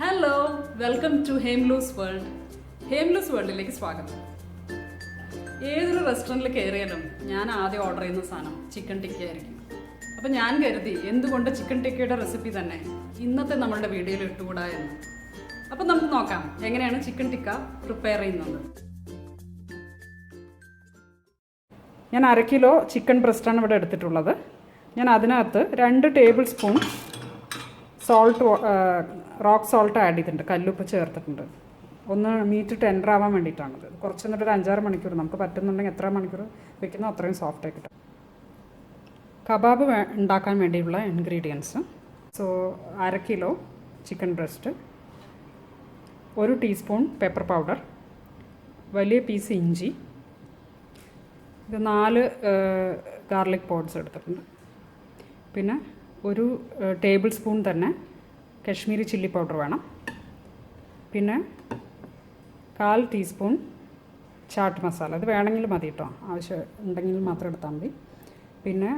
Hello welcome to Hamleys world Hamleys വേൾഡിലേക്ക് സ്വാഗതം. ഏതൊരു റെസ്റ്റോറന്റിൽ കയറിയാലും ഞാൻ ആദ്യം ഓർഡർ ചെയ്യുന്ന സാധനം ചിക്കൻ ടിക്ക ആയിരിക്കും. അപ്പോൾ ഞാൻ കരുതി എന്തുകൊണ്ട് ചിക്കൻ ടിക്കയുടെ റെസിപ്പി തന്നെ ഇന്നത്തെ നമ്മളുടെ വീഡിയോയിൽ ഇട്ടുകൂടാ എന്ന്. അപ്പം നമുക്ക് നോക്കാം എങ്ങനെയാണ് ചിക്കൻ ടിക്ക പ്രിപ്പയർ ചെയ്യുന്നത്? ഞാൻ അര കിലോ ചിക്കൻ ബ്രസ്റ്റാണ് ഇവിടെ എടുത്തിട്ടുള്ളത്. ഞാൻ അതിനകത്ത് രണ്ട് tablespoon salt rock salt add ചെയ്തിട്ടുണ്ട് കല്ലുപ്പ് ചേർത്തിട്ടുണ്ട്. ഒന്ന് മീറ്റ് ടെൻഡർ ആവാൻ വേണ്ടിയിട്ടാണത് കുറച്ച് എന്നിട്ട് ഒരു അഞ്ചാറ് മണിക്കൂർ നമുക്ക് പറ്റുന്നുണ്ടെങ്കിൽ എത്ര മണിക്കൂർ വെക്കുന്നോ അത്രയും സോഫ്റ്റ് ആയി കിട്ടും. കബാബ് ഉണ്ടാക്കാൻ വേണ്ടിയുള്ള ഇൻഗ്രീഡിയൻസ് സോ അര കിലോ ചിക്കൻ ബ്രസ്റ്റ് ഒരു ടീസ്പൂൺ പെപ്പർ പൗഡർ വലിയ പീസ് ഇഞ്ചി ഇത് നാല് ഗാർലിക് പോഡ്സ് എടുത്തിട്ടുണ്ട്. പിന്നെ ഒരു ടേബിൾ സ്പൂൺ തന്നെ കശ്മീരി ചില്ലി പൗഡർ വേണം. പിന്നെ കാൽ ടീസ്പൂൺ ചാട്ട് മസാല. അത് വേണമെങ്കിൽ മതി കേട്ടോ ആവശ്യം ഉണ്ടെങ്കിൽ മാത്രം എടുത്താൽ മതി. പിന്നെ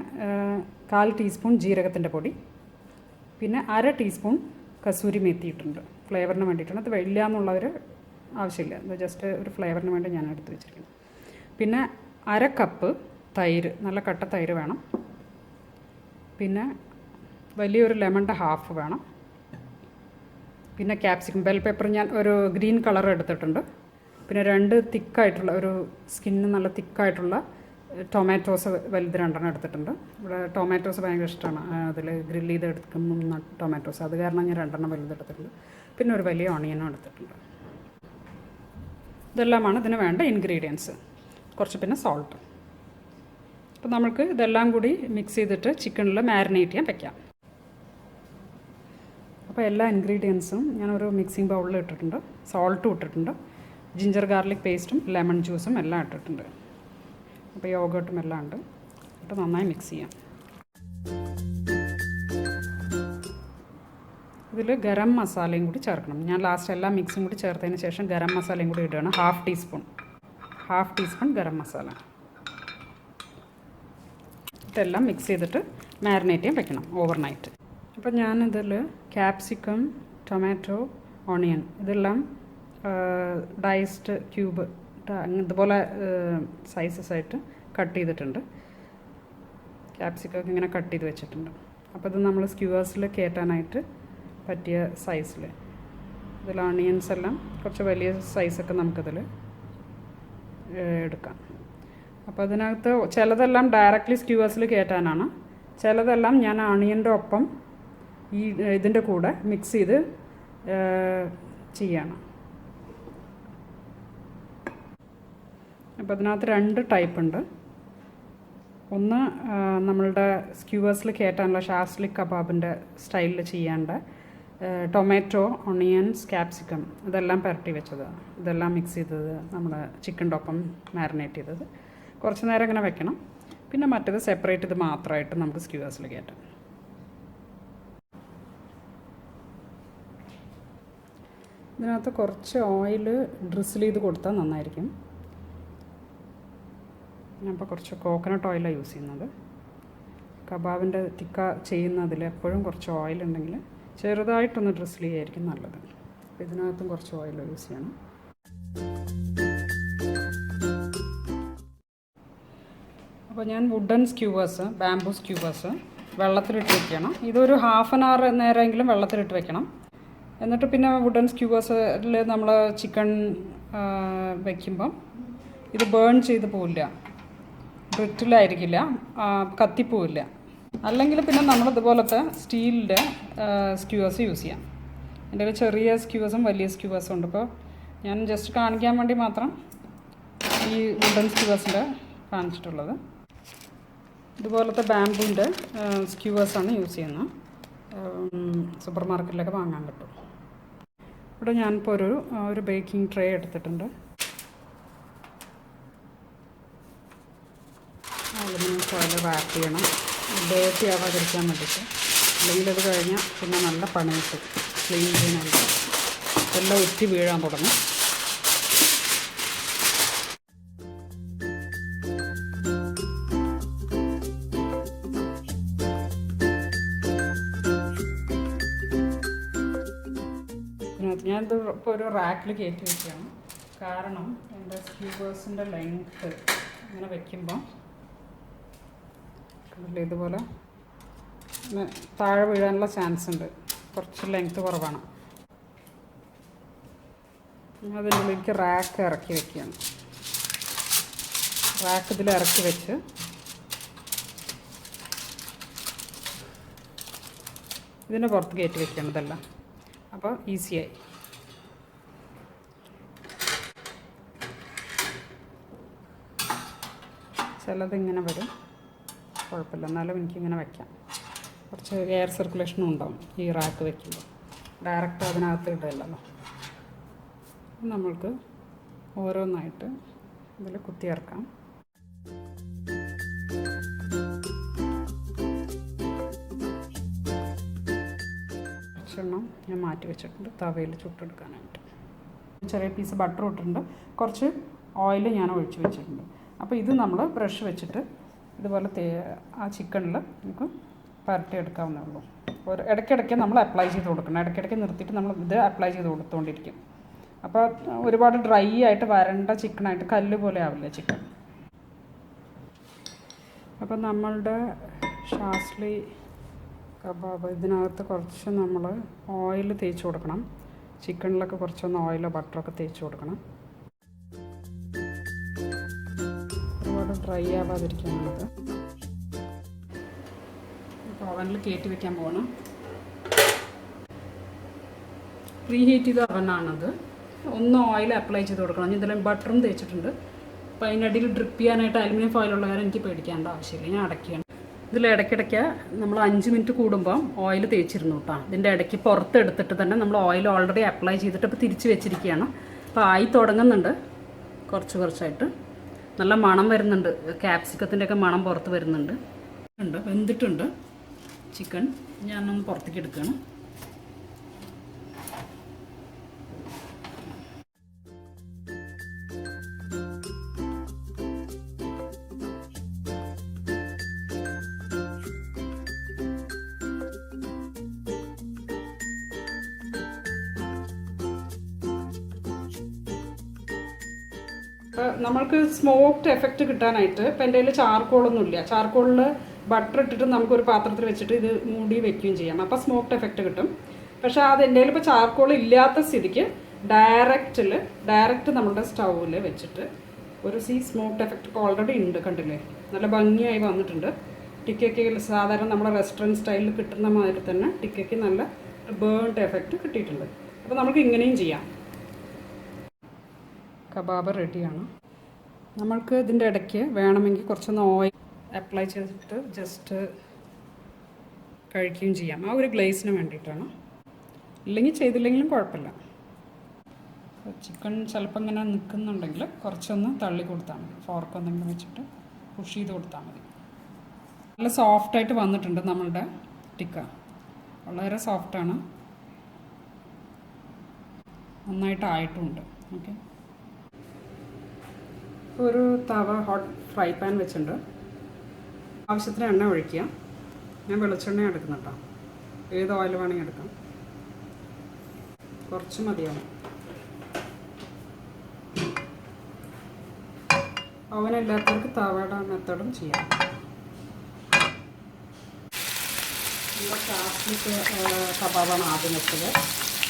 കാൽ ടീസ്പൂൺ ജീരകത്തിന്റെ പൊടി. പിന്നെ അര ടീസ്പൂൺ കസൂരി മെത്തിയിട്ടുണ്ട് ഫ്ലേവറിന് വേണ്ടിയിട്ടാണ്. അത് ഇല്ല എന്നുള്ളവർ ആവശ്യമില്ല. അത് ജസ്റ്റ് ഒരു ഫ്ലേവറിന് വേണ്ടി ഞാൻ എടുത്ത് വെച്ചിരിക്കുന്നത് പിന്നെ അര കപ്പ് തൈര്. നല്ല കട്ട തൈര് വേണം. പിന്നെ വലിയൊരു ലെമണിന്റെ ഹാഫ് വേണം. പിന്നെ ക്യാപ്സിക്കം ബെൽ പേപ്പർ ഞാൻ ഒരു ഗ്രീൻ കളർ എടുത്തിട്ടുണ്ട്. പിന്നെ രണ്ട് തിക്കായിട്ടുള്ള ഒരു സ്കിന്ന് നല്ല തിക്കായിട്ടുള്ള ടൊമാറ്റോസ് വലുത് രണ്ടെണ്ണം എടുത്തിട്ടുണ്ട്. ഇവിടെ ടൊമാറ്റോസ് ഭയങ്കര ഇഷ്ടമാണ് അതിൽ ഗ്രില്ല് ചെയ്ത് എടുക്കുന്ന ടൊമാറ്റോസ് അത് കാരണം ഞാൻ രണ്ടെണ്ണം വലുത് എടുത്തിട്ടുണ്ട്. പിന്നെ ഒരു വലിയ ഓണിയനും എടുത്തിട്ടുണ്ട്. ഇതെല്ലാമാണ് ഇതിന് വേണ്ട ഇൻഗ്രീഡിയൻസ് കുറച്ച് പിന്നെ സോൾട്ട് അപ്പോൾ നമുക്ക് ഇതെല്ലാം കൂടി മിക്സ് ചെയ്തിട്ട് ചിക്കനിൽ മാരിനേറ്റ് ചെയ്യാൻ വെക്കാം. അപ്പോൾ എല്ലാ ഇൻഗ്രീഡിയൻസും ഞാനൊരു മിക്സിംഗ് ബൗളിൽ ഇട്ടിട്ടുണ്ട്. സോൾട്ടും ഇട്ടിട്ടുണ്ട്. ജിഞ്ചർ ഗാർലിക് പേസ്റ്റും ലെമൺ ജ്യൂസും എല്ലാം ഇട്ടിട്ടുണ്ട്. അപ്പോൾ യോഗട്ടും എല്ലാം ഉണ്ട്. എന്നിട്ട് നന്നായി മിക്സ് ചെയ്യാം. ഇതിൽ ഗരം മസാലയും കൂടി ചേർക്കണം. ഞാൻ ലാസ്റ്റ് എല്ലാ മിക്സും കൂടി ചേർത്തതിന് ശേഷം ഗരം മസാലയും കൂടി ഇടുകയാണ്. Half teaspoon half teaspoon garam masala. ഇതെല്ലാം മിക്സ് ചെയ്തിട്ട് മാരിനേറ്റ് ചെയ്യാൻ വെക്കണം. ഓവർനൈറ്റ് അപ്പോൾ ഞാനിതിൽ ക്യാപ്സിക്കം ടൊമാറ്റോ ഓണിയൻ ഇതെല്ലാം ഡൈസ്ഡ് ക്യൂബ് ഇതുപോലെ സൈസസ് ആയിട്ട് കട്ട് ചെയ്തിട്ടുണ്ട്. ക്യാപ്സിക്കൊക്കെ ഇങ്ങനെ കട്ട് ചെയ്ത് വെച്ചിട്ടുണ്ട്. അപ്പോൾ ഇത് നമ്മൾ സ്ക്യൂവേഴ്സിൽ കയറ്റാനായിട്ട് പറ്റിയ സൈസിൽ ഇതിൽ ഓണിയൻസ് എല്ലാം കുറച്ച് വലിയ സൈസൊക്കെ നമുക്കിതിൽ എടുക്കാം. അപ്പോൾ അതിനകത്ത് ചിലതെല്ലാം ഡയറക്റ്റ്ലി സ്ക്യൂവേഴ്സിൽ കയറ്റാനാണ് ചിലതെല്ലാം ഞാൻ ഓണിയന്റെ ഒപ്പം ഈ ഇതിന്റെ കൂടെ മിക്സ് ചെയ്ത് ചെയ്യണം. അപ്പോൾ അതിനകത്ത് രണ്ട് ടൈപ്പ് ഉണ്ട്. ഒന്ന് നമ്മളുടെ സ്ക്യൂവേഴ്സിൽ കയറ്റാനുള്ള ഷാസ്ലിക് കബാബിന്റെ സ്റ്റൈലിൽ ചെയ്യേണ്ട ടൊമാറ്റോ ഒണിയൻസ് ക്യാപ്സിക്കം ഇതെല്ലാം പുരട്ടി വെച്ചത്. ഇതെല്ലാം മിക്സ് ചെയ്തത് നമ്മൾ ചിക്കന്റെ ഒപ്പം മാരിനേറ്റ് ചെയ്തത്. കുറച്ച് നേരം അങ്ങനെ വെക്കണം. പിന്നെ മറ്റേത് സെപ്പറേറ്റ് ഇത് മാത്രമായിട്ട് നമുക്ക് സ്ക്യൂവേഴ്സിൽ കയറ്റാം ഇതിനകത്ത് കുറച്ച് ഓയിൽ ഡ്രിസിൽ ചെയ്ത് കൊടുത്താൽ നന്നായിരിക്കും. ഞാനിപ്പോൾ കുറച്ച് കോക്കനട്ട് ഓയിലാണ് യൂസ് ചെയ്യുന്നത്. കബാബിന്റെ തിക്ക ചെയ്യുന്നതിൽ എപ്പോഴും കുറച്ച് ഓയിൽ ഉണ്ടെങ്കിൽ ചെറുതായിട്ടൊന്ന് ഡ്രിസിൽ ചെയ്യായിരിക്കും നല്ലത്. അപ്പോൾ ഇതിനകത്തും കുറച്ച് ഓയിൽ യൂസ് ചെയ്യണം. അപ്പോൾ ഞാൻ വുഡൻ സ്ക്യൂവേഴ്സ് ബാംബു സ്ക്യൂവേഴ്സ് വെള്ളത്തിലിട്ട് വെക്കണം. ഇതൊരു ഹാഫ് ആൻ അവർ നേരമെങ്കിലും വെള്ളത്തിലിട്ട് വെക്കണം. എന്നിട്ട് പിന്നെ വുഡൻ സ്ക്യൂവേഴ്സിൽ നമ്മൾ ചിക്കൻ വയ്ക്കുമ്പം ഇത് ബേൺ ചെയ്ത് പോവില്ല. ബ്രിറ്റിലായിരിക്കില്ല കത്തിപ്പോവില്ല. അല്ലെങ്കിൽ പിന്നെ നമ്മൾ ഇതുപോലത്തെ സ്റ്റീലിന്റെ സ്ക്യൂവേഴ്സ് യൂസ് ചെയ്യാം. എന്റെ കയ്യിൽ ചെറിയ സ്ക്യൂവേഴ്സും വലിയ സ്ക്യൂവേഴ്സും ഉണ്ട്. ഇപ്പോൾ ഞാൻ ജസ്റ്റ് കാണിക്കാൻ വേണ്ടി മാത്രം ഈ വുഡൻ സ്ക്യൂവേഴ്സിന്റെ കാണിച്ചിട്ടുള്ളത്. ഇതുപോലത്തെ ബാംബുവിന്റെ സ്ക്യൂവേഴ്സാണ് യൂസ് ചെയ്യുന്നത്. സൂപ്പർ മാർക്കറ്റിലൊക്കെ വാങ്ങാൻ കിട്ടും. ഇവിടെ ഞാനിപ്പോൾ ഒരു ഒരു ബേക്കിംഗ് ട്രേ എടുത്തിട്ടുണ്ട്. അലുമിനിയം ഫോയിൽ റാപ്പ് ചെയ്യണം. ഡേർട്ടി ആവാതിരിക്കാൻ വേണ്ടിയിട്ട്. അല്ലെങ്കിൽ അത് കഴിഞ്ഞാൽ പിന്നെ നല്ല പണി കിട്ടും. ക്ലീൻ ചെയ്യാനായിട്ട്. എല്ലാം ഉറ്റി വീഴാൻ തുടങ്ങും. ഒരു റാക്കിൽ കയറ്റി വെക്കുകയാണ് കാരണം എന്റെ സ്ലീവേഴ്സിന്റെ ലെങ്ത്ത് ഇങ്ങനെ വയ്ക്കുമ്പം ഇതുപോലെ താഴെ വീഴാനുള്ള ചാൻസ് ഉണ്ട്. കുറച്ച് ലെങ്ത്ത് കുറവാണ്. അതിന്റെ ഉള്ളിലേക്ക് റാക്ക് ഇറക്കി വെക്കുകയാണ്. റാക്ക് ഇതിൽ ഇറക്കി വെച്ച് ഇതിന്റെ പുറത്ത് കയറ്റി വെക്കണം ഇതെല്ലാം. അപ്പോൾ ഈസിയായി ചിലതിങ്ങനെ വരും. കുഴപ്പമില്ല. എന്നാലും എനിക്കിങ്ങനെ വയ്ക്കാം കുറച്ച് എയർ സർക്കുലേഷനും ഉണ്ടാവും ഈ റാക്ക് വെക്കുമ്പോൾ ഡയറക്റ്റ് അതിനകത്ത് ഇടയില്ലല്ലോ നമ്മൾക്ക് ഓരോന്നായിട്ട് ഇതിൽ കുത്തിയിറക്കാം. കുറച്ചെണ്ണം ഞാൻ മാറ്റി വെച്ചിട്ടുണ്ട് തവയിൽ ചുട്ടെടുക്കാനായിട്ട്. ചെറിയ പീസ് ബട്ടർ ഇട്ടിട്ടുണ്ട്. കുറച്ച് ഓയിൽ ഞാൻ ഒഴിച്ച് വെച്ചിട്ടുണ്ട്. അപ്പോൾ ഇത് നമ്മൾ ബ്രഷ് വെച്ചിട്ട് ഇതുപോലെ തേ ആ ചിക്കണിൽ നമുക്ക് പരട്ടി എടുക്കാവുന്നേ ഉള്ളൂ. ഒരു ഇടയ്ക്കിടയ്ക്ക് നമ്മൾ അപ്ലൈ ചെയ്ത് കൊടുക്കണം. ഇടയ്ക്കിടയ്ക്ക് നിർത്തിയിട്ട് നമ്മൾ ഇത് അപ്ലൈ ചെയ്ത് കൊടുത്തുകൊണ്ടിരിക്കും അപ്പോൾ ഒരുപാട് ഡ്രൈ ആയിട്ട് വരണ്ട ചിക്കനായിട്ട് കല്ല് പോലെ ആവില്ല ചിക്കൻ? അപ്പോൾ നമ്മളുടെ ഷാസ്ലി കബാബ് ഇതിനകത്ത് കുറച്ച് നമ്മൾ ഓയിൽ തേച്ച് കൊടുക്കണം. ചിക്കനിലൊക്കെ കുറച്ചൊന്ന് ഓയിലോ ബട്ടറൊക്കെ തേച്ച് കൊടുക്കണം. ഡ്രൈ ആവാതിരിക്കാനുള്ളത് ഇപ്പോൾ ഓവനിൽ കയറ്റി വെക്കാൻ പോകണം പ്രീ ഹീറ്റ് ചെയ്ത അവനാണത് ഒന്ന് ഓയിൽ അപ്ലൈ ചെയ്ത് കൊടുക്കണം. ഞാൻ ഇതിലും ബട്ടറും തേച്ചിട്ടുണ്ട്. അപ്പോൾ അതിനിടയിൽ ഡ്രിപ്പ് ചെയ്യാനായിട്ട് അലുമിനിയം ഫോയിലുള്ള കാര്യം എനിക്ക് പേടിക്കേണ്ട ആവശ്യമില്ല. ഞാൻ അടയ്ക്കുകയാണ്. ഇതിൽ ഇടയ്ക്കിടയ്ക്ക് നമ്മൾ അഞ്ച് മിനിറ്റ് കൂടുമ്പം ഓയിൽ തേച്ചിരുന്നു കേട്ടോ ഇതിന്റെ ഇടയ്ക്ക് പുറത്തെടുത്തിട്ട് തന്നെ നമ്മൾ ഓയിൽ ഓൾറെഡി അപ്ലൈ ചെയ്തിട്ട് ഇപ്പോൾ തിരിച്ച് വെച്ചിരിക്കുകയാണ്. അപ്പോൾ ആയി തുടങ്ങുന്നുണ്ട്. കുറച്ച് കുറച്ചായിട്ട്. നല്ല മണം വരുന്നുണ്ട്. ക്യാപ്സിക്കത്തിന്റെ ഒക്കെ മണം പുറത്ത് വരുന്നുണ്ട്. ഉണ്ട്. വെന്തിട്ടുണ്ട്. ചിക്കൻ ഞാനൊന്ന് പുറത്തേക്ക് എടുക്കുകയാണ്. നമ്മൾക്ക് സ്മോക്ഡ് എഫക്റ്റ് കിട്ടാനായിട്ട് ഇപ്പം എന്റെ കയ്യിൽ ചാർക്കോളൊന്നും ഇല്ല ചാർക്കോളിൽ ബട്ടർ ഇട്ടിട്ട് നമുക്കൊരു പാത്രത്തിൽ വെച്ചിട്ട് ഇത് മൂടി വെക്കുകയും ചെയ്യാം. അപ്പോൾ സ്മോക്ഡ് എഫക്റ്റ് കിട്ടും. പക്ഷേ അത് എന്റെ കയ്യിൽ ഇപ്പോൾ ചാർക്കോൾ ഇല്ലാത്ത സ്ഥിതിക്ക് ഡയറക്റ്റിൽ ഡയറക്റ്റ് നമ്മുടെ സ്റ്റൗവിൽ വെച്ചിട്ട് ഒരു സീ സ്മോക്ഡ് എഫക്റ്റ് ഓൾറെഡി ഉണ്ട് കണ്ടില്ലേ? നല്ല ഭംഗിയായി വന്നിട്ടുണ്ട്. ടിക്കയ്ക്ക് സാധാരണ നമ്മുടെ റെസ്റ്റോറന്റ് സ്റ്റൈലിൽ കിട്ടുന്ന മാതിരി തന്നെ ടിക്കയ്ക്ക് നല്ല ബേൺഡ് എഫക്റ്റ് കിട്ടിയിട്ടുണ്ട്. അപ്പോൾ നമുക്ക് ഇങ്ങനെയും ചെയ്യാം. കബാബ് റെഡിയാണ്. നമ്മൾക്ക് ഇതിന്റെ ഇടയ്ക്ക് വേണമെങ്കിൽ കുറച്ചൊന്ന് ഓയിൽ അപ്ലൈ ചെയ്തിട്ട് ജസ്റ്റ് കഴിക്കുകയും ചെയ്യാം. ആ ഒരു ഗ്ലേസിന് വേണ്ടിയിട്ടാണ്. ഇല്ലെങ്കിൽ ചെയ്തില്ലെങ്കിലും കുഴപ്പമില്ല. ചിക്കൻ ചിലപ്പോൾ ഇങ്ങനെ നിൽക്കുന്നുണ്ടെങ്കിൽ കുറച്ചൊന്ന് തള്ളി കൊടുത്താൽ മതി. ഫോർക്ക് എന്തെങ്കിലും വെച്ചിട്ട് പുഷ് ചെയ്ത് കൊടുത്താൽ മതി. നല്ല സോഫ്റ്റായിട്ട് വന്നിട്ടുണ്ട് നമ്മളുടെ ടിക്ക. വളരെ സോഫ്റ്റാണ് നന്നായിട്ട് ആയിട്ടുമുണ്ട്. ഓക്കെ ഒരു തവ ഹോട്ട് ഫ്രൈ പാൻ വെച്ചിട്ടുണ്ട്. ആവശ്യത്തിന് എണ്ണ ഒഴിക്കുക. ഞാൻ വെളിച്ചെണ്ണ എടുക്കുന്നുണ്ടോ ഏത് ഓയിൽ വേണമെങ്കിൽ എടുക്കാം. കുറച്ച് മതിയാവും. ഓവനില്ലാത്തവർക്ക് തവയുടെ മെത്തേഡും ചെയ്യാം. നമ്മുടെ കബാബാണ് ആദ്യം വെച്ചത്.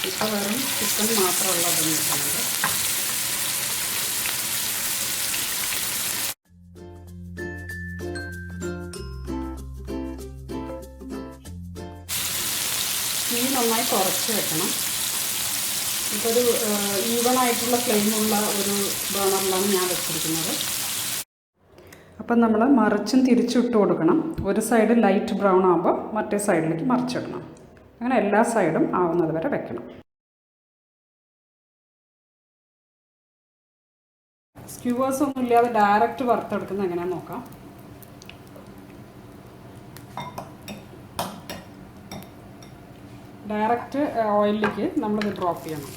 ഇപ്പോൾ വെറും ചിക്കൻ മാത്രമുള്ളതെന്ന് വെക്കുന്നത് തീ നന്നായി കുറച്ച് വെക്കണം. ഇപ്പോൾ ഒരു ഈവൺ ആയിട്ടുള്ള ഫ്ലെയിമുള്ള ഒരു ബേണറിലാണ് ഞാൻ വെച്ചിരിക്കുന്നത്. അപ്പം നമ്മൾ മറിച്ചും തിരിച്ചിട്ട് കൊടുക്കണം. ഒരു സൈഡ് ലൈറ്റ് ബ്രൗൺ ആകുമ്പോൾ മറ്റേ സൈഡിലേക്ക് മറിച്ചിടണം അങ്ങനെ എല്ലാ സൈഡും ആവുന്നത് വരെ വെക്കണം. സ്ക്യൂവേഴ്സ് ഒന്നും ഇല്ലാതെ ഡയറക്റ്റ് വറുത്തെടുക്കുന്നത് എങ്ങനെയാണെന്ന് നോക്കാം. ഡയറക്റ്റ് ഓയിലിലേക്ക് നമ്മളിത് ഡ്രോപ്പ് ചെയ്യണം.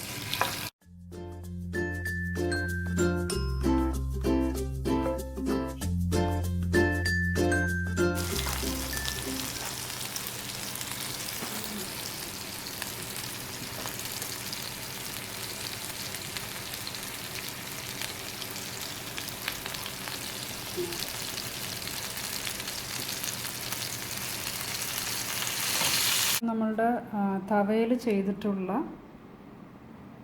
നമ്മളുടെ തവയിൽ ചെയ്തിട്ടുള്ള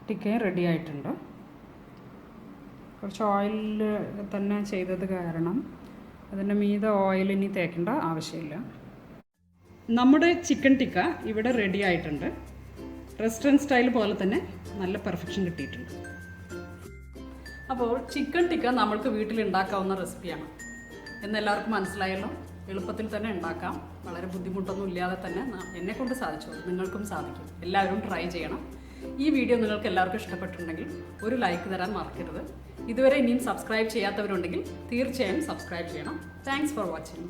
ടിക്കയും റെഡി ആയിട്ടുണ്ട് കുറച്ച് ഓയിലിൽ തന്നെ ചെയ്തത് കാരണം അതിന്റെ മീതെ ഓയിൽ ഇനി തേക്കേണ്ട ആവശ്യമില്ല. നമ്മുടെ ചിക്കൻ ടിക്ക ഇവിടെ റെഡി ആയിട്ടുണ്ട് റെസ്റ്റോറന്റ് സ്റ്റൈൽ പോലെ തന്നെ നല്ല പെർഫെക്ഷൻ കിട്ടിയിട്ടുണ്ട്. അപ്പോൾ ചിക്കൻ ടിക്ക നമ്മൾക്ക് വീട്ടിൽ ഉണ്ടാക്കാവുന്ന റെസിപ്പിയാണ്. എന്നെല്ലാവർക്കും മനസ്സിലായല്ലോ? എളുപ്പത്തിൽ തന്നെ ഉണ്ടാക്കാം. വളരെ ബുദ്ധിമുട്ടൊന്നും ഇല്ലാതെ തന്നെ ന- എന്നെ കൊണ്ട് സാധിച്ചു നിങ്ങൾക്കും സാധിക്കും. എല്ലാവരും ട്രൈ ചെയ്യണം. ഈ വീഡിയോ നിങ്ങൾക്ക് എല്ലാവർക്കും ഇഷ്ടപ്പെട്ടിട്ടുണ്ടെങ്കിൽ ഒരു ലൈക്ക് തരാൻ മറക്കരുത്. ഇതുവരെ ഇനിയും സബ്സ്ക്രൈബ് ചെയ്യാത്തവരുണ്ടെങ്കിൽ തീർച്ചയായും സബ്സ്ക്രൈബ് ചെയ്യണം. Thanks for watching